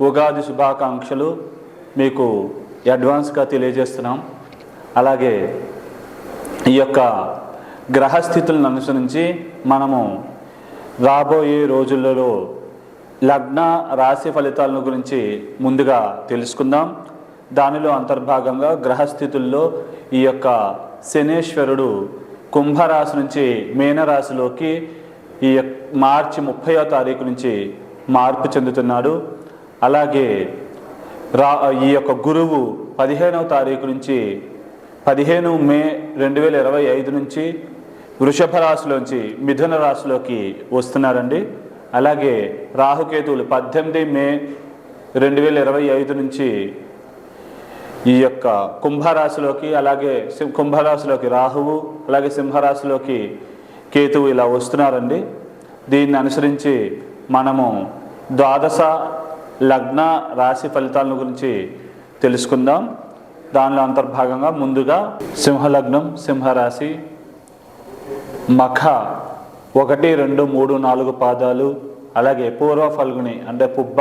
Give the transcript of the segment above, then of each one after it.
ఉగాది శుభాకాంక్షలు మీకు అడ్వాన్స్గా తెలియజేస్తున్నాం. అలాగే ఈ యొక్క గ్రహస్థితులను అనుసరించి మనము రాబోయే రోజులలో లగ్న రాశి ఫలితాలను గురించి ముందుగా తెలుసుకుందాం. దానిలో అంతర్భాగంగా గ్రహస్థితుల్లో ఈ యొక్క శనేశ్వరుడు కుంభరాశి నుంచి మీనరాశిలోకి ఈ యొక్క మార్చి ముప్పయో తారీఖు నుంచి మార్పు చెందుతున్నాడు. అలాగే రా ఈ యొక్క గురువు పదిహేనవ తారీఖు నుంచి పదిహేను మే రెండు వేల ఇరవై ఐదు నుంచి వృషభ రాశిలోంచి మిథున రాశిలోకి వస్తున్నారండి. అలాగే రాహుకేతువులు పద్దెనిమిది మే రెండు వేల ఇరవై ఐదు నుంచి ఈ యొక్క కుంభరాశిలోకి అలాగే కుంభరాశిలోకి రాహువు అలాగే సింహరాశిలోకి కేతువు ఇలా వస్తున్నారండి. దీన్ని అనుసరించి మనము ద్వాదశ లగ్న రాశి ఫలితాల గురించి తెలుసుకుందాం. దానిలో అంతర్భాగంగా ముందుగా సింహలగ్నం సింహరాశి మఖ ఒకటి రెండు మూడు నాలుగు పాదాలు అలాగే పూర్వ ఫల్గుని అంటే పుబ్బ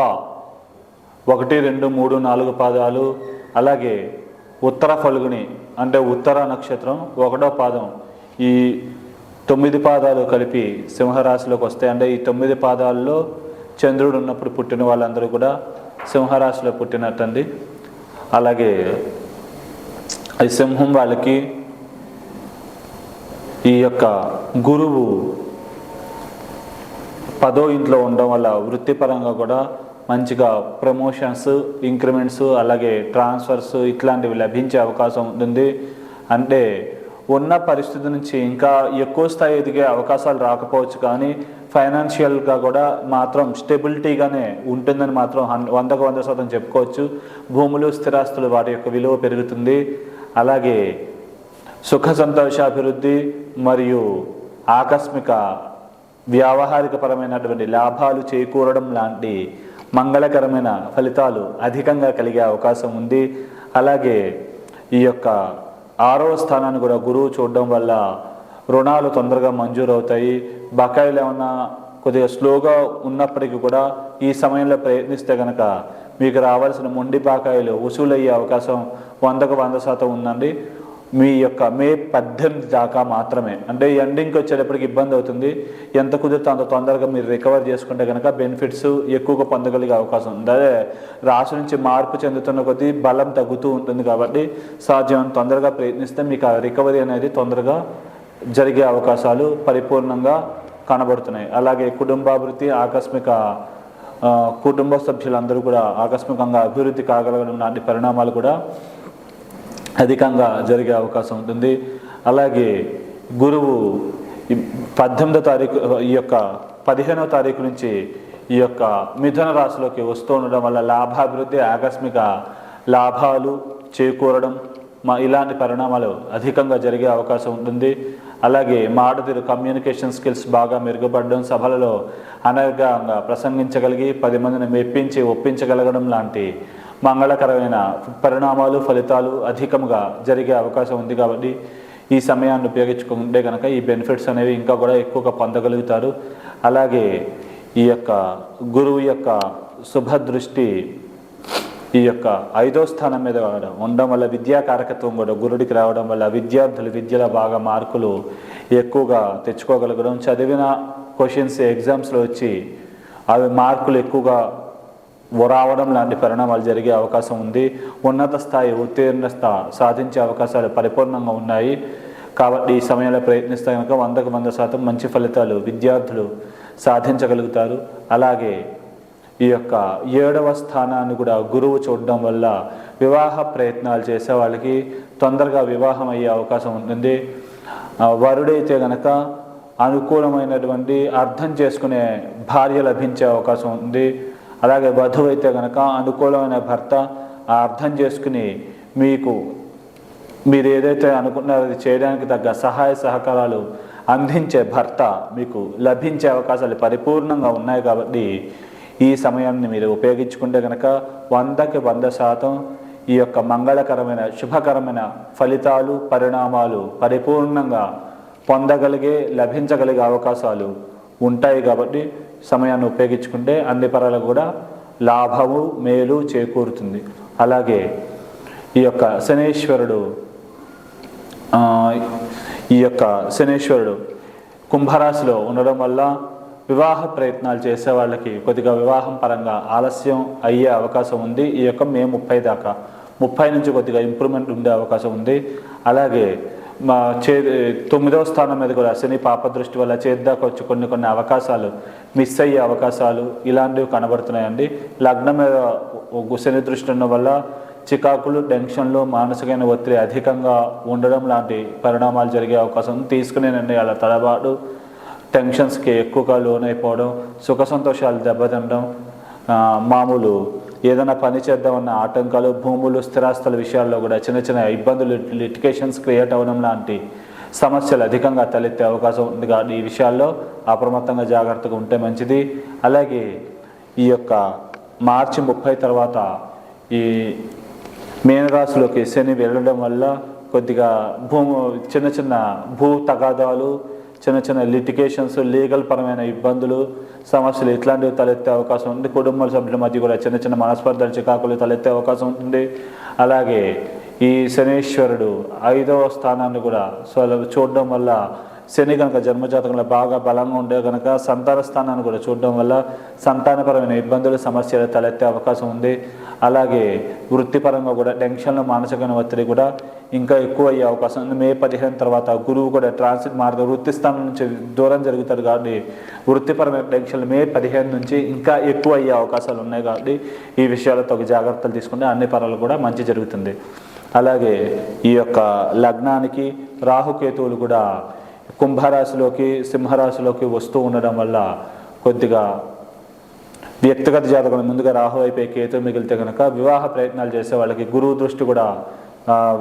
ఒకటి రెండు మూడు నాలుగు పాదాలు అలాగే ఉత్తర ఫల్గుని అంటే ఉత్తర నక్షత్రం ఒకటో పాదం ఈ తొమ్మిది పాదాలు కలిపి సింహరాశిలోకి వస్తాయి. అంటే ఈ తొమ్మిది పాదాల్లో చంద్రుడు ఉన్నప్పుడు పుట్టిన వాళ్ళందరూ కూడా సింహరాశిలో పుట్టినట్టండి. అలాగే ఈ సింహం వాళ్ళకి ఈ యొక్క గురువు పదో ఇంట్లో ఉండడం వల్ల వృత్తిపరంగా కూడా మంచిగా ప్రమోషన్స్ ఇంక్రిమెంట్స్ అలాగే ట్రాన్స్ఫర్స్ ఇట్లాంటివి లభించే అవకాశం ఉంటుంది. అంటే ఉన్న పరిస్థితి నుంచి ఇంకా ఎక్కువ స్థాయి ఎదిగే అవకాశాలు రాకపోవచ్చు కానీ ఫైనాన్షియల్గా కూడా మాత్రం స్టెబిలిటీగానే ఉంటుందని మాత్రం వందకు వంద శాతం చెప్పుకోవచ్చు. భూములు స్థిరాస్తులు వాటి యొక్క విలువ పెరుగుతుంది. అలాగే సుఖ సంతోషాభివృద్ధి మరియు ఆకస్మిక వ్యావహారికపరమైనటువంటి లాభాలు చేకూరడం లాంటి మంగళకరమైన ఫలితాలు అధికంగా కలిగే అవకాశం ఉంది. అలాగే ఈ యొక్క ఆరవ స్థానాన్ని కూడా గురువు చూడడం వల్ల రుణాలు తొందరగా మంజూరు అవుతాయి బకాయిలు ఏమన్నా కొద్దిగా స్లోగా ఉన్నప్పటికీ కూడా ఈ సమయంలో ప్రయత్నిస్తే కనుక మీకు రావాల్సిన మొండి బకాయిలు వసూలయ్యే అవకాశం వందకు వంద శాతం ఉందండి. మీ యొక్క మే పద్దెనిమిది దాకా మాత్రమే. అంటే ఎండింగ్కి వచ్చేటప్పటికి ఇబ్బంది అవుతుంది. ఎంత కుదిరితే అంత తొందరగా మీరు రికవర్ చేసుకుంటే కనుక బెనిఫిట్స్ ఎక్కువగా పొందగలిగే అవకాశం ఉంది. అదే రాశి నుంచి మార్పు చెందుతున్న కొద్దీ బలం తగ్గుతూ ఉంటుంది కాబట్టి సాధ్యం తొందరగా ప్రయత్నిస్తే మీకు ఆ రికవరీ అనేది తొందరగా జరిగే అవకాశాలు పరిపూర్ణంగా కనబడుతున్నాయి. అలాగే కుటుంబాభివృద్ధి ఆకస్మిక కుటుంబ సభ్యులందరూ కూడా ఆకస్మికంగా అభివృద్ధి కాగలగడం లాంటి పరిణామాలు కూడా అధికంగా జరిగే అవకాశం ఉంటుంది. అలాగే గురువు పద్దెనిమిదో తారీఖు ఈ యొక్క పదిహేనో తారీఖు నుంచి ఈ యొక్క మిథున రాశిలోకి వస్తూ ఉండడం వల్ల లాభాభివృద్ధి ఆకస్మిక లాభాలు చేకూరడం మా ఇలాంటి పరిణామాలు అధికంగా జరిగే అవకాశం ఉంటుంది. అలాగే మాటతీరు కమ్యూనికేషన్ స్కిల్స్ బాగా మెరుగుపడడం సభలలో అనర్గంగా ప్రసంగించగలిగి పది మందిని మెప్పించి ఒప్పించగలగడం లాంటి మంగళకరమైన పరిణామాలు ఫలితాలు అధికంగా జరిగే అవకాశం ఉంది కాబట్టి ఈ సమయాన్ని ఉపయోగించుకుంటే కనుక ఈ బెనిఫిట్స్ అనేవి ఇంకా కూడా ఎక్కువగా పొందగలుగుతారు. అలాగే ఈ యొక్క గురువు యొక్క శుభదృష్టి ఈ యొక్క ఐదో స్థానం మీద ఉండడం వల్ల విద్యా కారకత్వం కూడా గురుడికి రావడం వల్ల విద్యార్థులు విద్యలో బాగా మార్కులు ఎక్కువగా తెచ్చుకోగలగడం చదివిన క్వశ్చన్స్ ఎగ్జామ్స్లో వచ్చి అవి మార్కులు ఎక్కువగా రావడం లాంటి పరిణామాలు జరిగే అవకాశం ఉంది. ఉన్నత స్థాయి ఉత్తీర్ణత సాధించే అవకాశాలు పరిపూర్ణంగా ఉన్నాయి. కాబట్టి ఈ సమయంలో ప్రయత్నిస్తే కనుక వందకు వంద శాతం మంచి ఫలితాలు విద్యార్థులు సాధించగలుగుతారు. అలాగే ఈ యొక్క ఏడవ స్థానాన్ని కూడా గురువు చూడడం వల్ల వివాహ ప్రయత్నాలు చేసే వాళ్ళకి తొందరగా వివాహం అయ్యే అవకాశం ఉంటుంది. వరుడైతే గనక అనుకూలమైనటువంటి అర్థం చేసుకునే భార్య లభించే అవకాశం ఉంది. అలాగే వధువు అయితే కనుక అనుకూలమైన భర్త అర్థం చేసుకుని మీకు మీరు ఏదైతే అనుకున్నారో అది చేయడానికి తగ్గ సహాయ సహకారాలు అందించే భర్త మీకు లభించే అవకాశాలు పరిపూర్ణంగా ఉన్నాయి కాబట్టి ఈ సమయాన్ని మీరు ఉపయోగించుకుంటే కనుక వందకి వంద శాతం ఈ యొక్క మంగళకరమైన శుభకరమైన ఫలితాలు పరిణామాలు పరిపూర్ణంగా పొందగలిగే లభించగలిగే అవకాశాలు ఉంటాయి కాబట్టి సమయాన్ని ఉపయోగించుకుంటే అన్ని పరాలకు కూడా లాభము మేలు చేకూరుతుంది. అలాగే ఈ యొక్క శనేశ్వరుడు ఈ యొక్క శనేశ్వరుడు కుంభరాశిలో ఉండడం వల్ల వివాహ ప్రయత్నాలు చేసే వాళ్ళకి కొద్దిగా వివాహం పరంగా ఆలస్యం అయ్యే అవకాశం ఉంది. ఈ యొక్క మే ముప్పై దాకా ముప్పై నుంచి కొద్దిగా ఇంప్రూవ్మెంట్ ఉండే అవకాశం ఉంది. అలాగే మా చే తొమ్మిదవ స్థానం మీద కూడా శని పాప దృష్టి వల్ల చేద్దాకా వచ్చి కొన్ని కొన్ని అవకాశాలు మిస్ అయ్యే అవకాశాలు ఇలాంటివి కనబడుతున్నాయండి. లగ్నం మీద శని దృష్టి ఉన్న వల్ల చికాకులు టెన్షన్లు మానసికమైన ఒత్తిడి అధికంగా ఉండడం లాంటి పరిణామాలు జరిగే అవకాశం ఉంది. తీసుకునే నిర్ణయాల తడబాటు టెన్షన్స్కి ఎక్కువగా లోనైపోవడం సుఖ సంతోషాలు దెబ్బతినడం మామూలు ఏదైనా పని చేద్దామన్న ఆటంకాలు భూములు స్థిరాస్తుల విషయాల్లో కూడా చిన్న చిన్న ఇబ్బందులు లిటికేషన్స్ క్రియేట్ అవ్వడం లాంటి సమస్యలు అధికంగా తలెత్తే అవకాశం ఉంది. కానీ ఈ విషయాల్లో అప్రమత్తంగా జాగ్రత్తగా ఉంటే మంచిది. అలాగే ఈ యొక్క మార్చి ముప్పై తర్వాత ఈ మీనరాశిలోకి శని వెళ్ళడం వల్ల కొద్దిగా భూము చిన్న చిన్న భూ తగాదాలు చిన్న చిన్న లిటికేషన్స్ లీగల్ పరమైన ఇబ్బందులు సమస్యలు ఇట్లాంటివి తలెత్తే అవకాశం ఉంది. కుటుంబ సభ్యుల మధ్య కూడా చిన్న చిన్న మనస్పర్ధలు చికాకులు తలెత్తే అవకాశం ఉంటుంది అలాగే ఈ శనీశ్వరుడు ఐదవ స్థానాన్ని కూడా చూడడం వల్ల శని కనుక జన్మజాతకంలో బాగా బలంగా ఉండే కనుక సంతాన స్థానాన్ని కూడా చూడడం వల్ల సంతానపరమైన ఇబ్బందులు సమస్యలు తలెత్తే అవకాశం ఉంది. అలాగే వృత్తిపరంగా కూడా టెన్షన్లు మానసికమైన ఒత్తిడి కూడా ఇంకా ఎక్కువ అయ్యే అవకాశం ఉంది. మే పదిహేను తర్వాత గురువు కూడా ట్రాన్సిట్ మార్గ వృత్తి స్థానం నుంచి దూరం జరుగుతారు కాబట్టి వృత్తిపరమైన టెన్షన్లు మే పదిహేను నుంచి ఇంకా ఎక్కువ అయ్యే అవకాశాలు ఉన్నాయి కాబట్టి ఈ విషయాలతో ఒక జాగ్రత్తలు తీసుకుంటే అన్ని పరాలు కూడా మంచి జరుగుతుంది. అలాగే ఈ యొక్క లగ్నానికి రాహుకేతువులు కూడా కుంభరాశిలోకి సింహరాశిలోకి వస్తూ ఉండడం వల్ల కొద్దిగా వ్యక్తిగత జాతకం ముందుగా రాహు అయిపోయి కేతు మిగిలితే కనుక వివాహ ప్రయత్నాలు చేసే వాళ్ళకి గురువు దృష్టి కూడా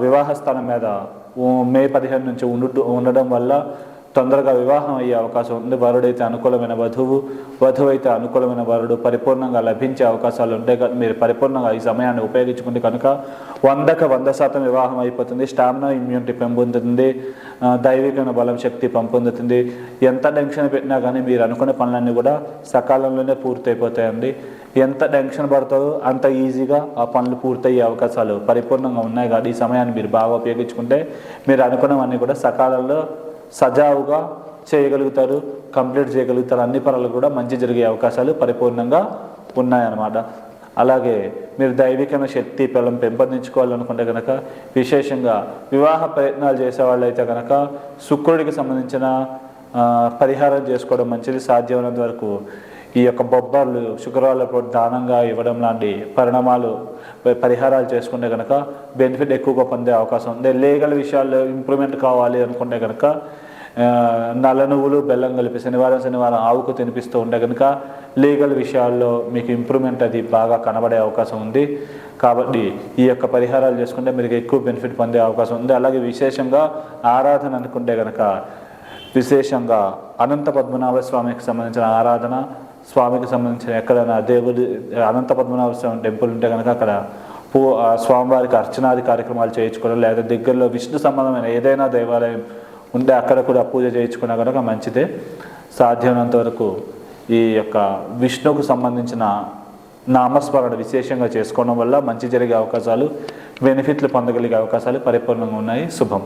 వివాహ స్థానం మీద మే పదిహేను నుంచి ఉండు ఉండడం వల్ల తొందరగా వివాహం అయ్యే అవకాశం ఉంది. వరుడైతే అనుకూలమైన వధువు వధువు అయితే అనుకూలమైన వరుడు పరిపూర్ణంగా లభించే అవకాశాలు ఉంటాయి మీరు పరిపూర్ణంగా ఈ సమయాన్ని ఉపయోగించుకుంటే కనుక వందకు వంద శాతం వివాహం అయిపోతుంది. స్టామినా ఇమ్యూనిటీ పెంపొందుతుంది. దైవికమైన బలం శక్తి పెంపొందుతుంది. ఎంత టెన్షన్ పెట్టినా కానీ మీరు అనుకునే పనులన్నీ కూడా సకాలంలోనే పూర్తయిపోతాయండి. ఎంత టెన్షన్ పడతారో అంత ఈజీగా ఆ పనులు పూర్తయ్యే అవకాశాలు పరిపూర్ణంగా ఉన్నాయి కాబట్టి ఈ సమయాన్ని మీరు బాగా ఉపయోగించుకుంటే మీరు అనుకున్నవన్నీ కూడా సకాలంలో సజావుగా చేయగలుగుతారు కంప్లీట్ చేయగలుగుతారు అన్ని పనులు కూడా మంచి జరిగే అవకాశాలు పరిపూర్ణంగా ఉన్నాయన్నమాట. అలాగే మీరు దైవికమైన శక్తి బలం పెంపొందించుకోవాలనుకుంటే కనుక విశేషంగా వివాహ ప్రయత్నాలు చేసేవాళ్ళు అయితే కనుక శుక్రుడికి సంబంధించిన పరిహారం చేసుకోవడం మంచిది సాధ్యమైనంత వరకు ఈ యొక్క బొబ్బర్లు శుక్రవారాలు దానంగా ఇవ్వడం లాంటి పరిణామాలు పరిహారాలు చేసుకుంటే కనుక బెనిఫిట్ ఎక్కువగా పొందే అవకాశం ఉంది. లీగల్ విషయాల్లో ఇంప్రూవ్మెంట్ కావాలి అనుకుంటే కనుక నల్ల నువ్వులు బెల్లం కలిపి శనివారం శనివారం ఆవుకు తినిపిస్తూ ఉంటే కనుక లీగల్ విషయాల్లో మీకు ఇంప్రూవ్మెంట్ అది బాగా కనబడే అవకాశం ఉంది. కాబట్టి ఈ యొక్క పరిహారాలు చేసుకుంటే మీకు ఎక్కువ బెనిఫిట్ పొందే అవకాశం ఉంది. అలాగే విశేషంగా ఆరాధన అనుకుంటే కనుక విశేషంగా అనంత పద్మనాభ స్వామికి సంబంధించిన ఆరాధన స్వామికి సంబంధించిన ఎక్కడైనా దేవుడి అనంత పద్మనాభ స్వామి టెంపుల్ ఉంటే కనుక అక్కడ పూ స్వామివారికి అర్చనాది కార్యక్రమాలు చేయించుకోవడం లేదా దగ్గరలో విష్ణు సంబంధమైన ఏదైనా దేవాలయం ఉంటే అక్కడ కూడా పూజ చేయించుకున్నా కనుక మంచిదే. సాధ్యమైనంత వరకు ఈ యొక్క విష్ణుకు సంబంధించిన నామస్మరణ విశేషంగా చేసుకోవడం వల్ల మంచి జరిగే అవకాశాలు బెనిఫిట్లు పొందగలిగే అవకాశాలు పరిపూర్ణంగా ఉన్నాయి. శుభం.